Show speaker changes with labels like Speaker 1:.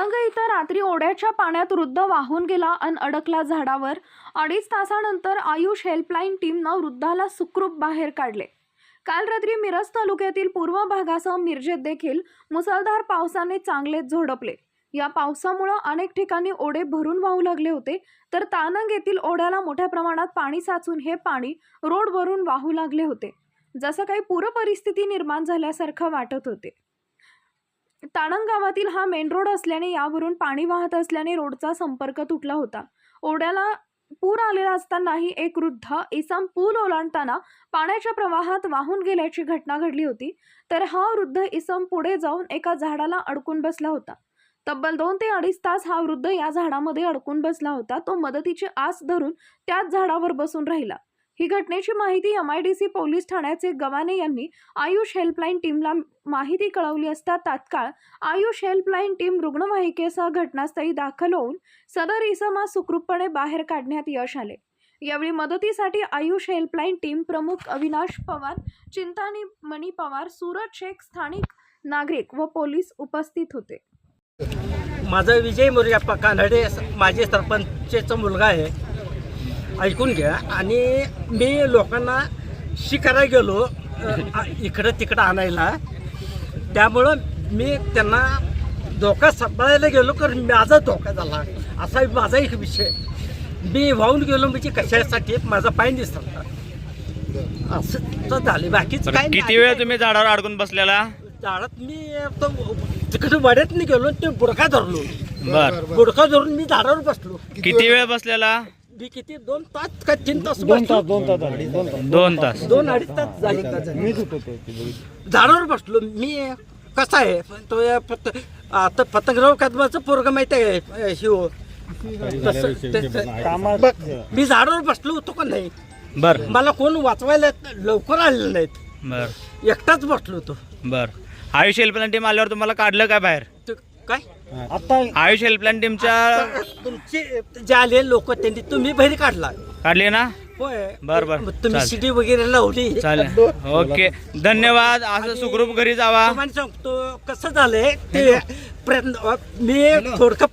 Speaker 1: इथं रात्री ओढ्याच्या पाण्यात वृद्ध वाहून गेला आणि अडकला झाडावर. अडीच तासानंतर आयुष हेल्पलाईन टीमनं वृद्धाला सुखरूप बाहेर काढले. काल रात्री मिरज तालुक्यातील पूर्व भागासह मिरजेत देखील मुसळधार पावसाने चांगलेच झोडपले. या पावसामुळं अनेक ठिकाणी ओढे भरून वाहू लागले होते तर तानंग येथील ओढ्याला मोठ्या प्रमाणात पाणी साचून हे पाणी रोडवरून वाहू लागले होते. जसं काही पूरपरिस्थिती निर्माण झाल्यासारखं वाटत होते. ताणंग गावातील हा मेन रोड असल्याने यावरून पाणी वाहत असल्याने रोडचा संपर्क तुटला होता. ओढ्याला पूर आलेला असतानाही एक वृद्ध इसम पूल ओलांडताना पाण्याच्या प्रवाहात वाहून गेल्याची घटना घडली होती. तर हा वृद्ध इसम पुढे जाऊन एका झाडाला अडकून बसला होता. तब्बल दोन ते अडीच तास हा वृद्ध या झाडामध्ये अडकून बसला होता. तो मदतीची आस धरून त्याच झाडावर बसून राहिला. ही घटनेची माहिती M I D C police ठाण्याचे गवाने यांनी आयुष हेल्पलाईन टीमला माहिती कळवली असता तात्काळ आयुष हेल्पलाईन टीम रुग्णवाहिकेसह घटनास्थळी दाखल होऊन सदर इसमा सुखरूपपणे बाहेर काढण्यात यश आले. यावेळी मदतीसाठी आयुष हेल्पलाईन टीम प्रमुख अविनाश पवार चिंतानी मणी पवार सूरज शेख स्थानिक नागरिक व पोलीस उपस्थित होते.
Speaker 2: माझं विजय मोर्याप्पा कानडे माझे सरपंचचा मुलगा आहे. ऐकून घ्या. आणि मी लोकांना शिकायला गेलो इकडं तिकडं आणायला. त्यामुळं मी त्यांना धोका सांभाळायला गेलो कारण माझा धोका झाला. असा माझा एक विषय. मी वाहून गेलो म्हणजे कशासाठी? माझा पाय दिसला असं तर झाले. बाकीच काय
Speaker 3: किती वेळ तुम्ही झाडावर अडकून बसलेला?
Speaker 2: झाडात मी तो तिकडे वाड्यात नाही गेलो ते बुडका धरलो.
Speaker 3: बर.
Speaker 2: बुडका धरून मी झाडावर बसलो.
Speaker 3: किती वेळ बसलेला?
Speaker 2: मी किती? दोन तास का तीन तास दोन तास दोन
Speaker 3: दोन तास.
Speaker 2: दोन अडीच तास झाले झाडावर बसलो. मी कसा आहे? तो या पत- आता पतंगराव कदमाचं पोरग माहिती आहे शिव तसं ते- बघ, मी झाडावर बसलो होतो का नाही?
Speaker 3: बर.
Speaker 2: मला कोण वाचवायला लवकर आलेलं नाहीत.
Speaker 3: बर.
Speaker 2: एकटाच बसलो होतो.
Speaker 3: बर. आयुष हेल्पलाईन टीम आल्यावर तुम्हाला काढलं काय बाहेर?
Speaker 2: ते काय?
Speaker 3: आयुष हेल्पलाईन टीमच्या
Speaker 2: तुमचे जे आले लोक त्यांनी तुम्ही बाहेर काढला.
Speaker 3: काढली ना?
Speaker 2: होय.
Speaker 3: बर, बर.
Speaker 2: तुम्ही
Speaker 3: चालेल.
Speaker 2: शिडी वगैरे लावली.
Speaker 3: चालेल. ओके. धन्यवाद. असं सुखरूप घरी जावा.
Speaker 2: तुम्हाला सांगतो कसं झालंय ते प्रयत्न मी थोडकं